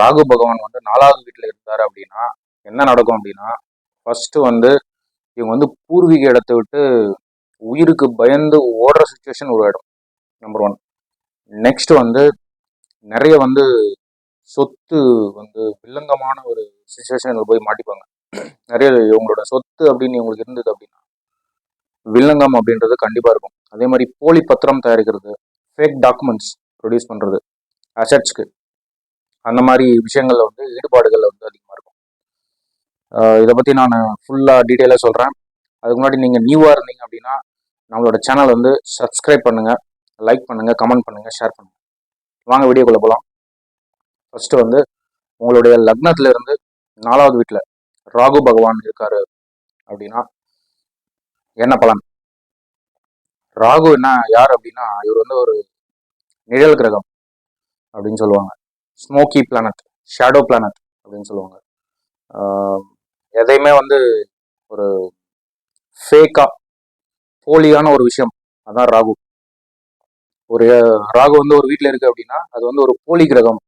ராகு பகவான் வந்து நாலாவது வீட்டில் இருந்தார் அப்படின்னா என்ன நடக்கும் அப்படின்னா ஃபர்ஸ்ட் வந்து இவங்க வந்து பூர்வீக இடத்தை விட்டு உயிருக்கு பயந்து ஓடுற சுச்சுவேஷன் உருவாயிடும் நம்பர் ஒன் நெக்ஸ்ட் வந்து நிறைய வந்து சொத்து வந்து வில்லங்கமான ஒரு சுச்சுவேஷனில் போய் மாட்டிப்பாங்க. நிறைய இவங்களோட சொத்து அப்படின்னு இவங்களுக்கு இருந்தது அப்படின்னா வில்லங்கம் அப்படின்றது கண்டிப்பாக இருக்கும். அதே மாதிரி போலி பத்திரம் தயாரிக்கிறது ஃபேக் டாக்குமெண்ட்ஸ் ப்ரொடியூஸ் பண்ணுறது அசட்ஸ்க்கு அந்த மாதிரி விஷயங்களில் வந்து ஈடுபாடுகள் வந்து அதிகமாக இருக்கும். இதை பற்றி நான் ஃபுல்லாக டீட்டெயிலாக சொல்கிறேன் அதுக்கு முன்னாடி நீங்கள் நியூவாக இருந்தீங்க அப்படின்னா நம்மளோட சேனல் வந்து சப்ஸ்கிரைப் பண்ணுங்கள் லைக் பண்ணுங்கள் கமெண்ட் பண்ணுங்கள் ஷேர் பண்ணுங்கள் வாங்க வீடியோக்குள்ளே போகலாம் ஃபர்ஸ்ட் வந்து உங்களுடைய லக்னத்துல இருந்து நாலாவது வீட்டில் ராகு பகவான் இருக்காரு அப்படின்னா என்ன பலன்? ராகு என்ன யார் அப்படின்னா இவர் வந்து ஒரு நிழல் கிரகம் அப்படின்னு சொல்லுவாங்க. ஸ்மோக்கி பிளானட் ஷேடோ பிளானட் அப்படின்னு சொல்லுவாங்க. எதையுமே வந்து ஒரு ஃபேக்கா போலியான ஒரு விஷயம். அதான் ராகு. ஒரு ராகு வந்து ஒரு வீட்டில் இருக்கு அப்படின்னா அது வந்து ஒரு போலி கிரகம்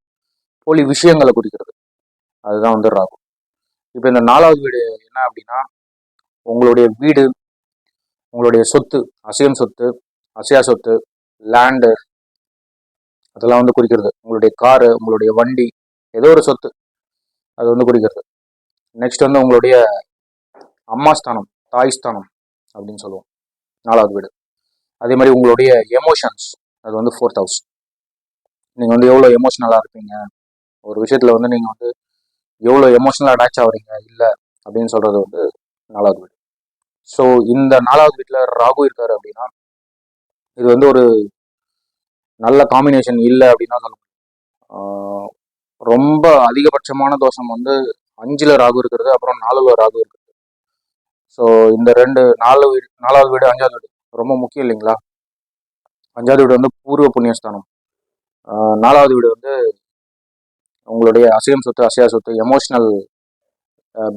போலி விஷயங்களை குறிக்கிறது. அதுதான் வந்து ராகு. இப்போ இந்த நாலாவது வீடு என்ன அப்படின்னா உங்களுடைய வீடு உங்களுடைய சொத்து அசையும் சொத்து அசையா சொத்து லேண்டு அதெல்லாம் வந்து குறிக்கிறது உங்களுடைய காரு உங்களுடைய வண்டி ஏதோ ஒரு சொத்து அது வந்து குறிக்கிறது நெக்ஸ்ட் வந்து உங்களுடைய அம்மா ஸ்தானம் தாய் ஸ்தானம் அப்படின்னு சொல்லுவோம். நாலாவது வீடு. அதே மாதிரி உங்களுடைய எமோஷன்ஸ் அது வந்து ஃபோர்த் ஹவுஸ் நீங்கள் வந்து எவ்வளோ எமோஷ்னலாக இருப்பீங்க? ஒரு விஷயத்தில் வந்து நீங்கள் வந்து எவ்வளோ எமோஷ்னலாக அட்டாச் ஆகுறீங்க இல்லை அப்படின்னு சொல்கிறது வந்து நாலாவது வீடு. ஸோ இந்த நாலாவது வீட்டில் ராகு இருக்காரு அப்படின்னா இது வந்து ஒரு நல்ல காம்பினேஷன் இல்லை அப்படின்னா சொல்ல முடியும். ரொம்ப அதிகபட்சமான தோஷம் வந்து அஞ்சுல ராகு இருக்கிறது அப்புறம் நாலுல ராகு இருக்கிறது. ஸோ இந்த ரெண்டு நாலு வீடு நாலாவது வீடு அஞ்சாவது வீடு ரொம்ப முக்கியம் இல்லைங்களா? அஞ்சாவது வீடு வந்து பூர்வ புண்ணியஸ்தானம். நாலாவது வீடு வந்து உங்களுடைய அசையம் சொத்து அசையா சொத்து எமோஷனல்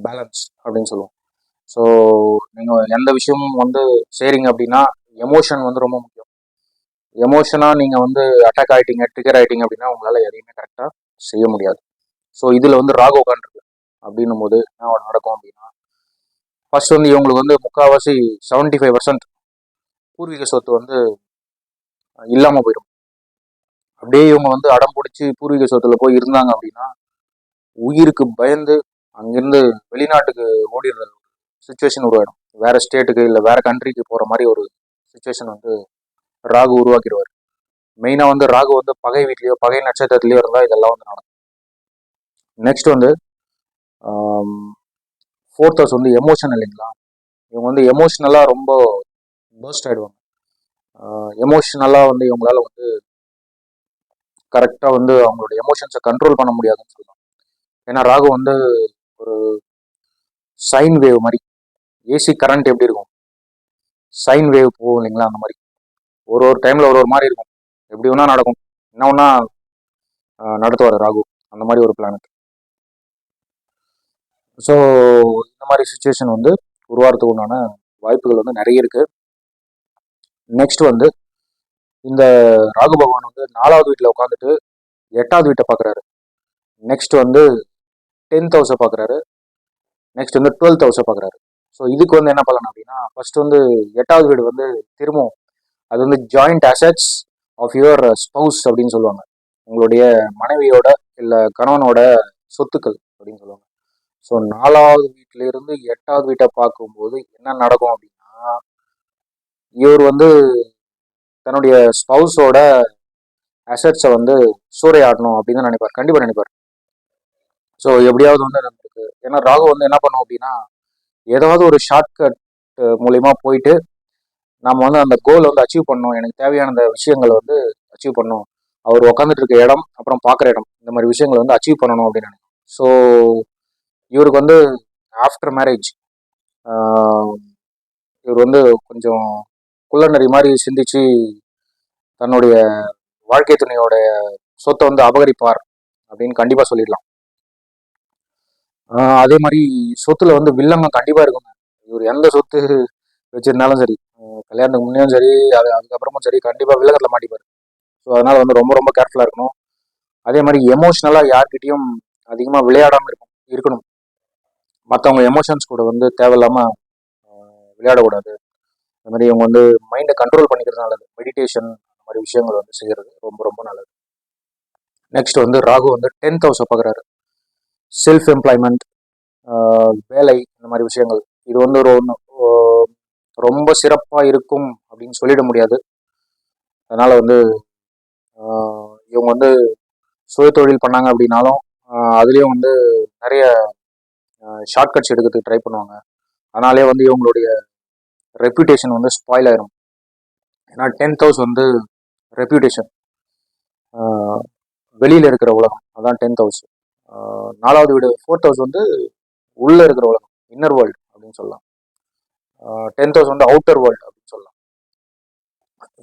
பேலன்ஸ் அப்படின்னு சொல்லுவோம். ஸோ நீங்கள் எந்த விஷயமும் வந்து செய்கிறீங்க அப்படின்னா எமோஷன் வந்து ரொம்ப முக்கியம். எமோஷனாக நீங்கள் வந்து அட்டாக் ஆகிட்டீங்க ட்ரிகர் ஆகிட்டீங்க அப்படின்னா உங்களால் எதையுமே கரெக்டாக செய்ய முடியாது. ஸோ இதில் வந்து ராகு உட்காந்துருக்கு அப்படின்னும் போது என்ன நடக்கும் அப்படின்னா ஃபர்ஸ்ட் வந்து இவங்களுக்கு வந்து முக்கால்வாசி செவன்டி ஃபைவ் பர்சன்ட் பூர்வீக சொத்து வந்து இல்லாமல் போயிடும். அப்படியே இவங்க வந்து அடம் பிடிச்சி பூர்வீக சொத்துல போய் இருந்தாங்க அப்படின்னா உயிருக்கு பயந்து அங்கிருந்து வெளிநாட்டுக்கு ஓடிடுற சுச்சுவேஷன் உருவாயிடும். வேற ஸ்டேட்டுக்கு இல்லை வேற கண்ட்ரிக்கு போற மாதிரி ஒரு சுச்சுவேஷன் வந்து ராகு உருவாக்கிடுவார். மெயினாக வந்து ராகு வந்து பகை வீட்லேயோ பகை நட்சத்திரத்துலையோ இருந்தால் இதெல்லாம் வந்து நடக்கும். நெக்ஸ்ட் வந்து ஃபோர்த் ஹவுஸ் வந்து எமோஷன் இல்லைங்களா? இவங்க வந்து எமோஷ்னலாக ரொம்ப பர்ஸ்ட் ஆகிடுவாங்க எமோஷ்னலாக வந்து இவங்களால வந்து கரெக்டாக வந்து அவங்களோட எமோஷன்ஸை கண்ட்ரோல் பண்ண முடியாதுன்னு சொல்லலாம். ஏன்னா ராகு வந்து ஒரு சைன் வேவ் மாதிரி ஏசி கரண்ட் எப்படி இருக்கும்? சைன் வேவ் போகும் இல்லைங்களா அந்த மாதிரி. ஒரு ஒரு டைமில் ஒரு ஒரு மாதிரி இருக்கும். எப்படி வேணா நடக்கும். என்ன ஒன்றா நடத்துவார் ராகு. அந்த மாதிரி ஒரு பிளானட் ஸோ இந்த மாதிரி சுச்சுவேஷன் வந்து உருவாகிறதுக்கு உண்டான வாய்ப்புகள் வந்து நிறைய இருக்கு. நெக்ஸ்ட் வந்து இந்த ராகு பகவான் வந்து நாலாவது வீட்டில் உட்காந்துட்டு எட்டாவது வீட்டை பார்க்குறாரு நெக்ஸ்ட் வந்து டென்த் ஹவுஸை பார்க்குறாரு நெக்ஸ்ட் வந்து டுவெல்த் ஹவுஸை பார்க்குறாரு ஸோ இதுக்கு வந்து என்ன பலன் அப்படின்னா ஃபர்ஸ்ட் வந்து எட்டாவது வீடு வந்து திரும்பவும் அது வந்து joint assets of your spouse அப்படின்னு சொல்லுவாங்க. உங்களுடைய மனைவியோட இல்லை கணவனோட சொத்துக்கள் அப்படின்னு சொல்லுவாங்க. ஸோ நாலாவது வீட்டிலேருந்து எட்டாவது வீட்டை பார்க்கும்போது என்ன நடக்கும் அப்படின்னா இவர் வந்து தன்னுடைய ஸ்பவுஸோட அசட்ஸை வந்து சூறையாடணும் அப்படின்னு தான் நினைப்பார். கண்டிப்பாக நினைப்பார். ஸோ எப்படியாவது வந்து நமக்கு ஏன்னா ராகு வந்து என்ன பண்ணும் அப்படின்னா ஏதாவது ஒரு ஷார்ட்கட் மூலயமா போயிட்டு நம்ம வந்து அந்த கோலை வந்து அச்சீவ் பண்ணணும். எனக்கு தேவையான அந்த விஷயங்களை வந்து அச்சீவ் பண்ணணும். அவர் உட்காந்துட்டு இருக்க இடம் அப்புறம் பார்க்குற இடம். இந்த மாதிரி விஷயங்களை வந்து அச்சீவ் பண்ணணும் அப்படின்னு நினைக்கிறேன். ஸோ இவருக்கு வந்து ஆஃப்டர் மேரேஜ் இவர் வந்து கொஞ்சம் குள்ளநரி மாதிரி சிந்திச்சு தன்னுடைய வாழ்க்கை துணையோட சொத்தை வந்து அபகரிப்பார் அப்படின்னு கண்டிப்பாக சொல்லிடலாம். அதே மாதிரி சொத்துல வந்து வில்லங்கம் கண்டிப்பாக இருக்குங்க. இவர் எந்த சொத்து வச்சிருந்தாலும் சரி கல்யாணத்துக்கு முன்னேயும் சரி அது அதுக்கப்புறமும் சரி கண்டிப்பாக விலகத்தில் மாட்டிப்பார். ஸோ அதனால் வந்து ரொம்ப ரொம்ப கேர்ஃபுல்லாக இருக்கணும். அதே மாதிரி எமோஷ்னலாக யார்கிட்டையும் அதிகமாக விளையாடாமல் இருக்கும் இருக்கணும். மற்றவங்க எமோஷன்ஸ் கூட வந்து தேவையில்லாமல் விளையாடக்கூடாது. அது மாதிரி இவங்க வந்து மைண்டை கண்ட்ரோல் பண்ணிக்கிறது நல்லது மெடிடேஷன் அந்த மாதிரி விஷயங்கள் வந்து செய்கிறது ரொம்ப ரொம்ப நல்லது. நெக்ஸ்ட் வந்து ராகு வந்து டென்த் ஹவுஸை பார்க்குறாரு செல்ஃப் எம்ப்ளாய்மெண்ட் வேலை இந்த மாதிரி விஷயங்கள். இது வந்து ஒரு ஒன்று ரொம்ப சிறப்பாக இருக்கும் அப்படின்னு சொல்லிட முடியாது. அதனால் வந்து இவங்க வந்து சுய தொழில் பண்ணாங்க அப்படின்னாலும் அதுலேயும் வந்து நிறைய ஷார்ட்கட்ஸ் எடுக்கிறதுக்கு ட்ரை பண்ணுவாங்க. அதனாலே வந்து இவங்களுடைய ரெப்யூட்டேஷன் வந்து ஸ்பாயில் ஆயிரும். ஏன்னா டென்த் ஹவுஸ் வந்து ரெப்யூட்டேஷன் வெளியில் இருக்கிற உலகம். அதான் டென்த் ஹவுஸ் நாலாவது வீடு ஃபோர்த் ஹவுஸ் வந்து உள்ளே இருக்கிற உலகம். இன்னர் வேர்ல்டு அப்படின்னு சொல்லலாம். டென்த் ஹவுஸ் வந்து அவுட்டர் வேர்ல்டு அப்படின்னு சொல்லலாம்.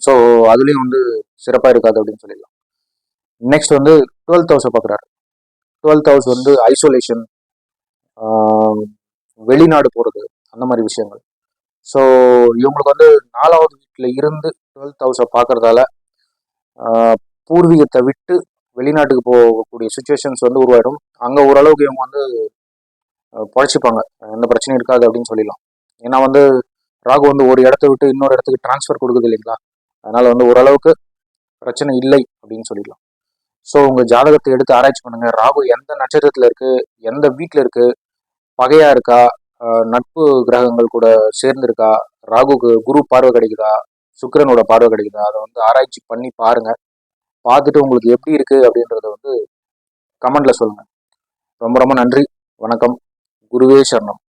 ஸோ அதுலேயும் வந்து சிறப்பாக இருக்காது அப்படின்னு சொல்லிடலாம். நெக்ஸ்ட் வந்து டுவெல்த் ஹவுஸை பார்க்குறாரு. டுவெல்த் ஹவுஸ் வந்து ஐசோலேஷன் வெளிநாடு போகிறது அந்த மாதிரி விஷயங்கள். ஸோ இவங்களுக்கு வந்து நாலாவது வீட்டில் இருந்து டுவெல்த் ஹவுஸை பார்க்குறதால பூர்வீகத்தை விட்டு வெளிநாட்டுக்கு போகக்கூடிய சுச்சுவேஷன்ஸ் வந்து உருவாயிடும். அங்கே ஓரளவுக்கு இவங்க வந்து பழச்சிப்பாங்க. எந்த பிரச்சனையும் இருக்காது அப்படின்னு சொல்லிடலாம். ஏன்னா வந்து ராகு வந்து ஒரு இடத்த விட்டு இன்னொரு இடத்துக்கு ட்ரான்ஸ்ஃபர் கொடுக்குது இல்லைங்களா? அதனால வந்து ஓரளவுக்கு பிரச்சனை இல்லை அப்படின்னு சொல்லிடலாம். ஸோ உங்கள் ஜாதகத்தை எடுத்து ஆராய்ச்சி பண்ணுங்கள் ராகு எந்த நட்சத்திரத்தில் இருக்குது எந்த வீட்டில் இருக்குது பகையாக இருக்கா? நட்பு கிரகங்கள் கூட சேர்ந்துருக்கா? ராகுக்கு குரு பார்வை கிடைக்குதா? சுக்கிரனோட பார்வை கிடைக்குதா? அதை வந்து ஆராய்ச்சி பண்ணி பாருங்கள் பார்த்துட்டு உங்களுக்கு எப்படி இருக்குது அப்படின்றத வந்து கமெண்டில் சொல்லுங்கள் ரொம்ப ரொம்ப நன்றி. வணக்கம். குருவே சரணம்.